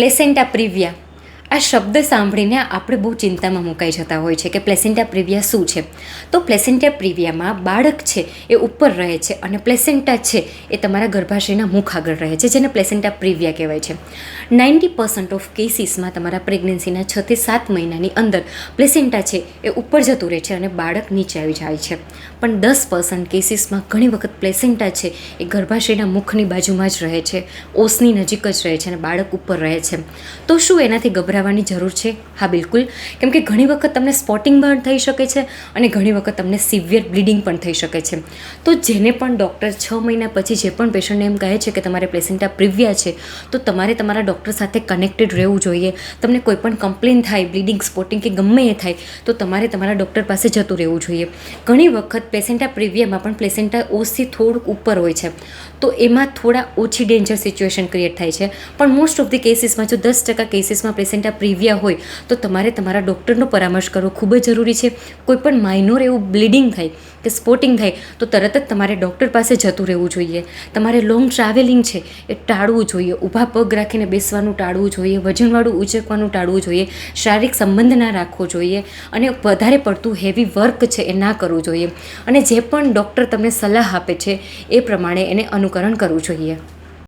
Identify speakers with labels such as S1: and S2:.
S1: Placenta પ્રિવિયા આ શબ્દ સાંભળીને આપણે બહુ ચિંતામાં મુકાઈ જતા હોય છે કે પ્લેસેન્ટા પ્રિવિયા શું છે? તો પ્લેસેન્ટા પ્રિવિયામાં બાળક છે એ ઉપર રહે છે અને પ્લેસેન્ટા છે એ તમારા ગર્ભાશયના મુખ આગળ રહે છે, જેને પ્લેસેન્ટા પ્રિવિયા કહેવાય છે. નાઇન્ટી પર્સન્ટ ઓફ કેસીસમાં તમારા પ્રેગ્નન્સીના છથી સાત મહિનાની અંદર પ્લેસેન્ટા છે એ ઉપર જતું રહે છે અને બાળક નીચે આવી જાય છે. પણ દસ પર્સન્ટ કેસીસમાં ઘણી વખત પ્લેસેન્ટા છે એ ગર્ભાશયના મુખની બાજુમાં જ રહે છે, ઓસની નજીક જ રહે છે અને બાળક ઉપર રહે છે. તો શું એનાથી ગભરાવાની જરૂર છે? હા, બિલકુલ. કેમ કે ઘણી વખત તમને સ્પોટિંગ પણ થઈ શકે છે અને ઘણી વખત તમને સિવિયર બ્લીડિંગ પણ થઈ શકે છે. તો જેને પણ ડૉક્ટર છ મહિના પછી જે પણ પેશન્ટને એમ કહે છે કે તમારે પ્લેસેન્ટા પ્રિવ્યા છે, તો તમારે તમારા ડૉક્ટર સાથે કનેક્ટેડ રહેવું જોઈએ. તમને કોઈ પણ કમ્પ્લેન થાય, બ્લીડિંગ, સ્પોટિંગ કે ગમે એ થાય, તો તમારે તમારા ડૉક્ટર પાસે જતું રહેવું જોઈએ. ઘણી વખત પ્લેસેન્ટા પ્રિવિયામાં પણ પ્લેસેન્ટા ઓસથી થોડુંક ઉપર હોય છે. તો એમાં થોડા ઓછી ડેન્જર સિચ્યુએશન ક્રિએટ થાય છે. પણ મોસ્ટ ઓફ ધી કેસીસમાં જો દસ ટકા કેસીસમાં પ્લેસેન્ટા પ્રિવિયા હોય, તો તમારે તમારા ડૉક્ટરનો પરામર્શ કરવો ખૂબ જ જરૂરી છે. કોઈપણ માઇનોર એવું બ્લીડિંગ થાય કે સ્પોટિંગ થાય, તો તરત જ તમારે ડૉક્ટર પાસે જતું રહેવું જોઈએ. તમારે લોંગ ટ્રાવેલિંગ છે એ ટાળવું જોઈએ. ઊભા પગ રાખીને બેસવાનું ટાળવું જોઈએ. વજનવાળું ઉચકવાનું ટાળવું જોઈએ. શારીરિક સંબંધ ના રાખવો જોઈએ. અને વધારે પડતું હેવી વર્ક છે એ ના કરવું જોઈએ. અને જે પણ ડૉક્ટર તમને સલાહ આપે છે, એ પ્રમાણે એને અનુકરણ કરવું જોઈએ.